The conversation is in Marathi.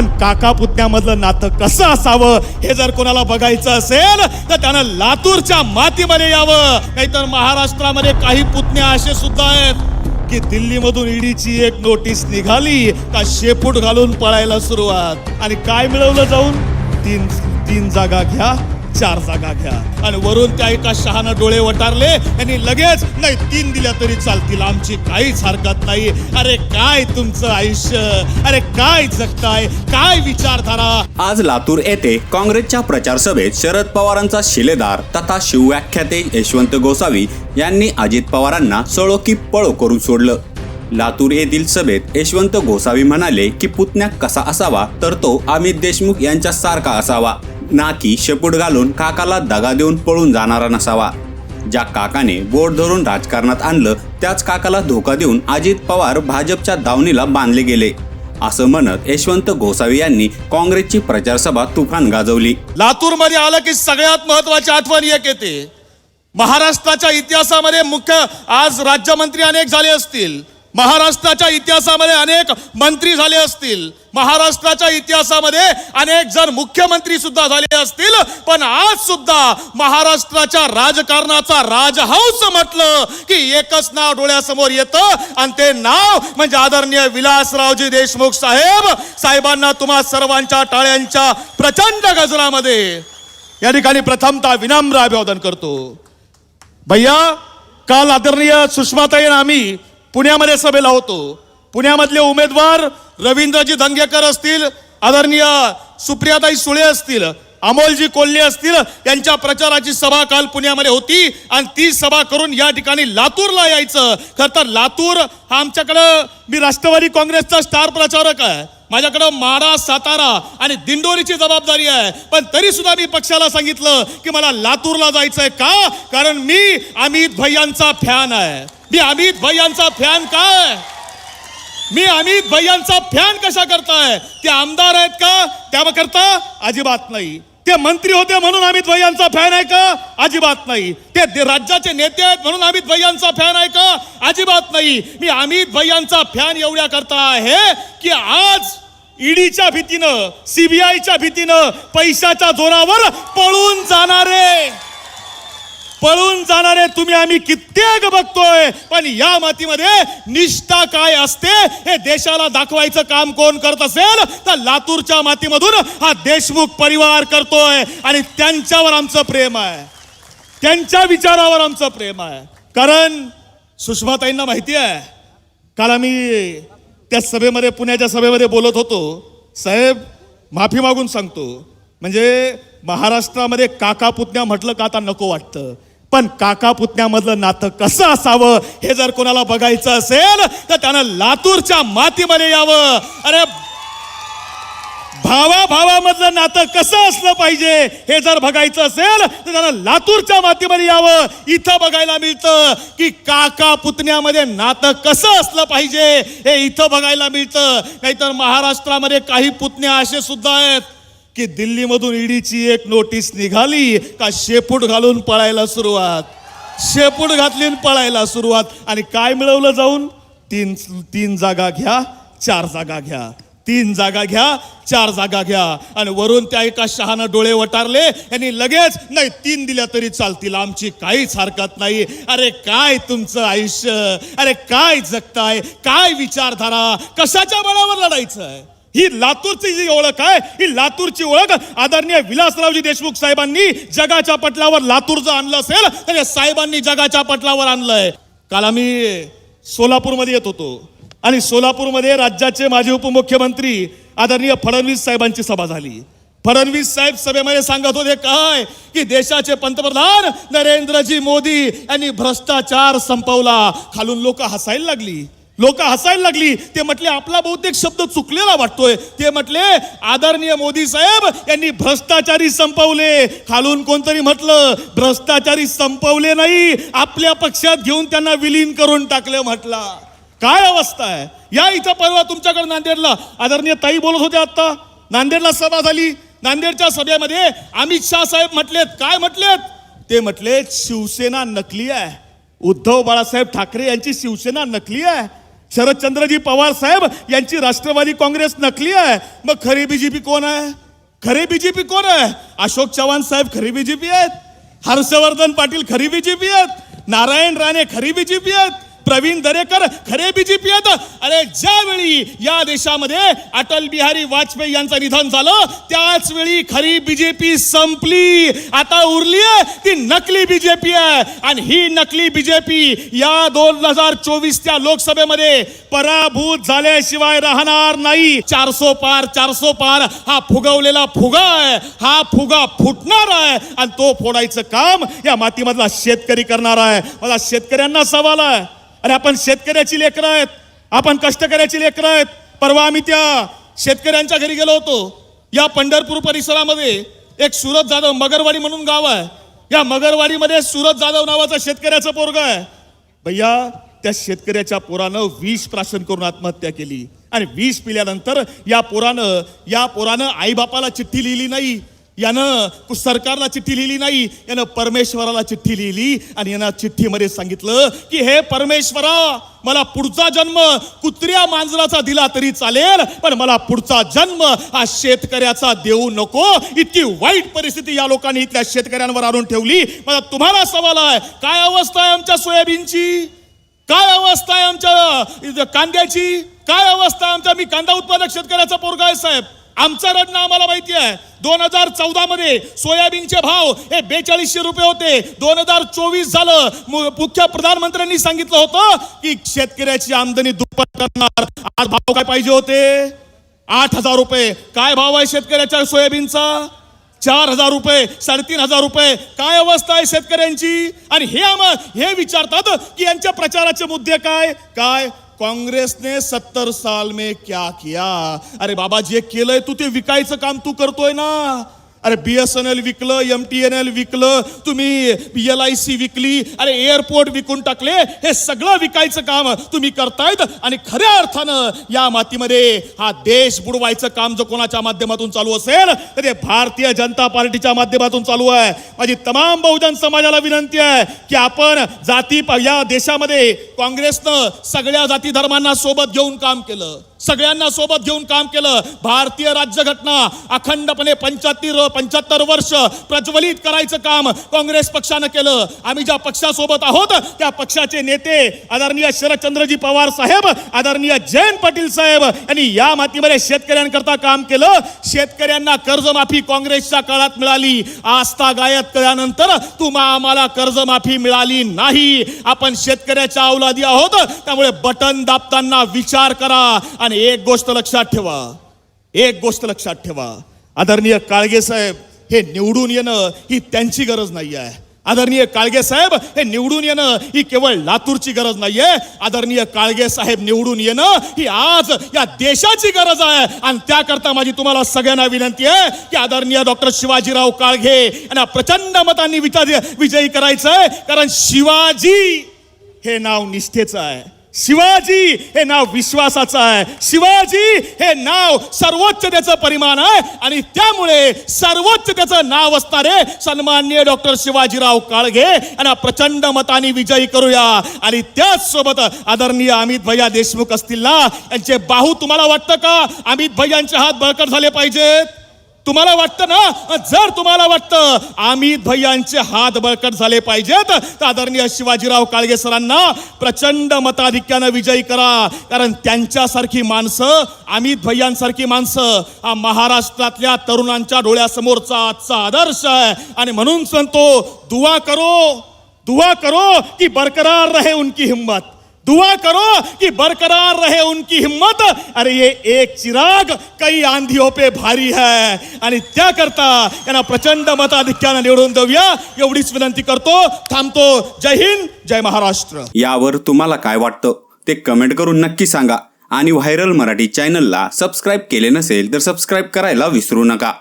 पण काका पुतण्यामधलं नातं कसं असावं हे जर कोणाला बघायचं असेल तर त्यानं लातूरच्या मातीमध्ये यावं. नाहीतर महाराष्ट्रामध्ये काही पुतण्या असे सुद्धा आहेत की दिल्लीमधून ईडीची एक नोटीस निघाली का शेपूट घालून पळायला सुरुवात. आणि काय मिळवलं जाऊन? तीन तीन जागा घ्या. चार जागा घ्या. आणि वरून त्या एका शहानं डोळे वटारले. आणि लगेच नाही तीन दिल्या तरी चालतील. आमची काहीच हरकत नाही. अरे काय तुमचं आयुष्य? अरे काय जगताय? काय विचारधारा? आज लातूर येथे काँग्रेसच्या प्रचार सभेत शरद पवारांचा शिलेदार तथा शिवव्याख्याते यशवंत गोसावी यांनी अजित पवारांना सळो की पळो करून सोडलं. लातूर येथील सभेत यशवंत गोसावी म्हणाले की पुतण्या कसा असावा तर तो अमित देशमुख यांच्या सारखा असावा. ना की शेपूट घालून काकाला दगा देऊन पळून जाणारा नसावा. ज्या काकाने बोट धरून राजकारणात आणलं त्याच काकाला धोका देऊन अजित पवार भाजपच्या दावणीला बांधले गेले. असं म्हणत यशवंत गोसावी यांनी काँग्रेसची प्रचारसभा तुफान गाजवली. लातूरमध्ये आलं की सगळ्यात महत्वाची आठवण एक येते. महाराष्ट्राच्या इतिहासामध्ये मुख्य आज राज्यमंत्री अनेक झाले असतील. महाराष्ट्राच्या इतिहासामध्ये अनेक मंत्री झाले असतील. महाराष्ट्राच्या इतिहासामध्ये अनेक जण मुख्यमंत्री सुद्धा झाले असतील पण आज सुद्धा महाराष्ट्राच्या राजकारणाचा राजहंस म्हटलं की एकच नाव डोळ्यासमोर येतं आणि ते नाव म्हणजे आदरणीय विलासरावजी देशमुख साहेब. साहेबांना तुम्हा सर्वांच्या टाळ्यांच्या प्रचंड गजरामध्ये या ठिकाणी प्रथमतः विनम्र अभिवादन करतो. भैया काल आदरणीय सुषमाताई आम्ही पुण्यामध्ये सभेला होतो. पुण्यामधले उमेदवार रवींद्रजी धंगेकर असतील आदरणीय सुप्रियाताई सुळे असतील अमोलजी कोल्हे असतील यांच्या प्रचाराची सभा काल पुण्यामध्ये होती आणि ती सभा करून या ठिकाणी लातूरला यायचं. खरं तर लातूर हा आमच्याकडं मी राष्ट्रवादी काँग्रेसचा स्टार प्रचारक आहे. माझ्याकडं माडा सातारा आणि दिंडोरीची जबाबदारी आहे. पण तरी सुद्धा मी पक्षाला सांगितलं की मला लातूरला जायचंय का? कारण मी अमित भैयांचा फॅन आहे. मी अमित भैयांचा फॅन काय मी अमित भैयांचा फॅन कशा करताय? ते आमदार आहेत का? त्या करता अजिबात नाही. ते मंत्री होते म्हणून अमित भैयांचा फॅन आहे का? अजिबात नाही. ते राज्याचे नेते आहेत म्हणून अमित भैयांचा फॅन आहे का? अजिबात नाही. मी अमित भैयांचा फॅन एवढ्या करता आहे की आज ईडीच्या भीतीनं सीबीआयच्या भीतीनं पैशाच्या जोरावर पळून जाणारे. पळून जाणारे तुम्ही आम्ही कित्येक बघतोय. पण या मातीमध्ये निष्ठा काय असते हे देशाला दाखवायचं काम कोण करत असेल तर लातूरच्या मातीमधून हा देशमुख परिवार करतोय. आणि त्यांच्यावर आमचं प्रेम आहे. त्यांच्या विचारावर आमचं प्रेम आहे. कारण सुषमाताईंना माहिती आहे काल आम्ही त्या सभेमध्ये पुण्याच्या सभेमध्ये बोलत होतो. साहेब माफी मागून सांगतो. म्हणजे महाराष्ट्रामध्ये काका पुतण्या म्हटलं का आता नको वाटतं. पण काका पुतण्यामधलं नातं कसं असावं हे जर कोणाला बघायचं असेल तर त्यानं लातूरच्या मातीमध्ये यावं. अरे भावा भावामधलं नातं कसं असलं पाहिजे हे जर बघायचं असेल तर त्यानं लातूरच्या मातीमध्ये यावं. इथं बघायला मिळतं की काका पुतण्यामध्ये नातं कसं असलं पाहिजे हे इथं बघायला मिळतं. नाहीतर महाराष्ट्रामध्ये काही पुतण्या असे सुद्धा आहेत. की दिल्लीमधून ईडीची एक नोटीस निघाली का शेपूट घालून पळायला सुरुवात. शेपूट घातली पळायला सुरुवात. आणि काय मिळवलं जाऊन? तीन तीन जागा घ्या चार जागा घ्या. तीन जागा घ्या चार जागा घ्या. आणि वरून त्या एका शहानं डोळे वटारले. यांनी लगेच नाही तीन दिल्या तरी चालतील. आमची काहीच हरकत नाही. अरे काय तुमचं आयुष्य? अरे काय जगताय? काय विचारधारा? कशाच्या बळावर लढायचं आहे ही लातूरची जी ओळख आहे ही लातूरची ओळख आदरणीय विलासरावजी देशमुख साहेबांनी जगाच्या पटलावर लातूरचं आणलं असेल तर साहेबांनी जगाच्या पटलावर आणलंय. काल आम्ही सोलापूरमध्ये येत होतो आणि सोलापूरमध्ये राज्याचे माजी उपमुख्यमंत्री आदरणीय फडणवीस साहेबांची सभा झाली. फडणवीस साहेब सभेमध्ये सांगत होते काय की देशाचे पंतप्रधान नरेंद्रजी मोदी यांनी भ्रष्टाचार संपवला. खालून लोक हसायला लागली. लोक हसायला लागली. ते म्हटले आपला बहुतेक शब्द चुकलेला वाटतोय. ते म्हटले आदरणीय मोदी साहेब यांनी भ्रष्टाचारी संपवले. खालून कोणतरी म्हटलं भ्रष्टाचारी संपवले नाही आपल्या पक्षात घेऊन त्यांना विलीन करून टाकले म्हटला. काय अवस्था आहे? या इथं परवा तुमच्याकडे नांदेडला आदरणीय ताई बोलत होते आत्ता. नांदेडला सभा झाली. नांदेडच्या सभेमध्ये अमित शाह साहेब म्हटलेत. काय म्हटलेत? ते म्हटले शिवसेना नकली आहे. उद्धव बाळासाहेब ठाकरे यांची शिवसेना नकली आहे. शरदचंद्रजी पवार साहेब यांची राष्ट्रवादी काँग्रेस नकली आहे. मग खरी बीजेपी कोण आहे? खरी बीजेपी कोण आहे? अशोक चव्हाण साहेब खरी बीजेपी आहेत. हर्षवर्धन पाटील खरी बीजेपी आहेत. नारायण राणे खरी बीजेपी आहेत. प्रवीण दरेकर खरे बीजेपी आहेत. अरे ज्यावेळी या देशामध्ये अटल बिहारी वाजपेयी यांचं निधन झालं त्याच वेळी खरी बीजेपी संपली. आता उरली आहे ती नकली बीजेपी आहे. आणि ही नकली बीजेपी या दोन हजार चोवीसच्या लोकसभेमध्ये पराभूत झाल्याशिवाय राहणार नाही. चारसो पार चारसो पार हा फुगवलेला फुगा आहे. हा फुगा फुटणार आहे. आणि तो फोडायचं काम या मातीमधला शेतकरी करणार आहे. मला शेतकऱ्यांना सवाल आहे. अरे आपण शेतकऱ्याची लेकरं आहेत. आपण कष्टकऱ्याची लेकरं आहेत. परवा आम्ही त्या शेतकऱ्यांच्या घरी गेलो होतो. या पंढरपूर परिसरामध्ये एक सुरत जाधव मगरवाडी म्हणून गाव आहे. या मगरवाडीमध्ये सुरत जाधव नावाचा शेतकऱ्याचा पोरग आहे. भैया त्या शेतकऱ्याच्या पोरानं विष प्राशन करून आत्महत्या केली. आणि विष पिल्यानंतर या पोरानं या पोरानं आईबापाला चिठ्ठी लिहिली नाही. यानं सरकारला चिठ्ठी लिहिली नाही यानं परमेश्वराला चिठ्ठी लिहिली आणि यानं चिठ्ठीमध्ये सांगितलं की हे परमेश्वरा मला पुढचा जन्म कुत्र्या मांजराचा दिला तरी चालेल पण मला पुढचा जन्म हा शेतकऱ्याचा देऊ नको. इतकी वाईट परिस्थिती या लोकांनी इथल्या शेतकऱ्यांवर आणून ठेवली. मला तुम्हाला सवाल आहे काय अवस्था आहे आमच्या सोयाबीनची? काय अवस्था आहे आमच्या इथं कांद्याची? काय अवस्था आहे आमच्या? मी कांदा उत्पादक शेतकऱ्याचा पोरगा आहे साहेब. आमचं रडणं आम्हाला माहिती आहे. दोन हजार चौदा मध्ये सोयाबीनचे भाव हे बेचाळीसशे रुपये होते. दोन हजार चोवीस झालं. मुख्य प्रधानमंत्र्यांनी सांगितलं होतं की शेतकऱ्याची आमदनी दुप्पट करणार. आज भाव काय पाहिजे होते? आठ हजार रुपये. काय भाव आहे शेतकऱ्याच्या सोयाबीनचा? चार हजार रुपये साडेतीन हजार रुपये. काय अवस्था आहे शेतकऱ्यांची? आणि हे आम हे विचारतात की यांच्या प्रचाराचे मुद्दे काय? काय? काँग्रेसने सत्तर साल में क्या किया? अरे बाबा जे केलंय तू ते विकायचं काम तू करतोय ना. अरे बी एस एन एल विकलं एम टी एन एल विकलं तुम्ही एल आय सी विकली अरे एअरपोर्ट विकून टाकले हे सगळं विकायचं काम तुम्ही करतायत आणि खऱ्या अर्थानं या मातीमध्ये हा देश बुडवायचं काम जर कोणाच्या माध्यमातून चालू असेल तर ते भारतीय जनता पार्टीच्या माध्यमातून चालू आहे. माझी तमाम बहुजन समाजाला विनंती आहे की आपण जाती या देशामध्ये काँग्रेसनं सगळ्या जाती धर्मांना सोबत घेऊन काम केलं. सगळ्यांना सोबत घेऊन काम केलं. भारतीय राज्यघटना अखंडपणे पंच्याहत्तर पंच्याहत्तर वर्ष प्रज्वलित करायचं काम काँग्रेस पक्षानं केलं. आम्ही ज्या पक्षासोबत आहोत त्या पक्षाचे नेते आदरणीय शरदचंद्रजी पवार साहेब आदरणीय जयंत पाटील साहेब यांनी या मातीमध्ये शेतकऱ्यांकरता काम केलं. शेतकऱ्यांना कर्जमाफी काँग्रेसच्या काळात मिळाली. आस्था गायत केल्यानंतर तुम्हा आम्हाला कर्जमाफी मिळाली नाही. आपण शेतकऱ्याच्या अवलादी आहोत त्यामुळे बटन दाबताना विचार करा. आणि एक गोष्ट लक्षात ठेवा. एक गोष्ट लक्षात ठेवा. आदरणीय काळगे साहेब हे निवडून येणं ही त्यांची गरज नाही आहे आदरणीय काळगे साहेब हे निवडून येणं ही केवळ लातूरची गरज नाहीये. आदरणीय काळगे साहेब निवडून येणं ही आज या देशाची गरज आहे. आणि त्याकरता माझी तुम्हाला सगळ्यांना विनंती आहे की आदरणीय डॉक्टर शिवाजीराव काळगे यांना प्रचंड मतांनी विचार विजयी करायचं आहे कारण शिवाजी हे नाव निष्ठेचं आहे. शिवाजी हे नाव विश्वासाचं आहे. शिवाजी हे नाव सर्वोच्चतेचं परिमाण आहे. आणि त्यामुळे सर्वोच्च त्याचं नाव असणारे सन्मान्य डॉक्टर शिवाजीराव काळगे यांना प्रचंड मताने विजयी करूया. आणि त्याचसोबत आदरणीय अमित भैया देशमुख असतील ना यांचे बाहू तुम्हाला वाटतं का? अमित भैयांचे हात बळकट झाले पाहिजेत. तुम्हाला वाटतं ना? जर तुम्हाला वाटतं अमित भैयांचे हात बळकट झाले पाहिजेत तर आदरणीय शिवाजीराव काळगे सरांना प्रचंड मताधिक्यानं विजयी करा. कारण त्यांच्यासारखी माणसं अमित भैयांसारखी माणसं हा महाराष्ट्रातल्या तरुणांच्या डोळ्यासमोरचा आजचा आदर्श आहे. आणि म्हणून सांगतो दुवा करो दुवा करो की बरकरार रहे उनकी हिम्मत दुआ करो कि बरकरार रहे उनकी हिम्मत। अरे ये एक चिराग कई आंधियों पे भारी है। आणि त्याकरता यांना प्रचंड मताधिक्यानं निवडून देऊया। एवढीच विनंती करतो। थांबतो। जय हिंद जय महाराष्ट्र. यावर तुम्हाला काय वाटतं? ते कमेंट करून नक्की सांगा. आणि व्हायरल मराठी चॅनलला सबस्क्राईब केले नसेल तर सबस्क्राईब करायला विसरू नका.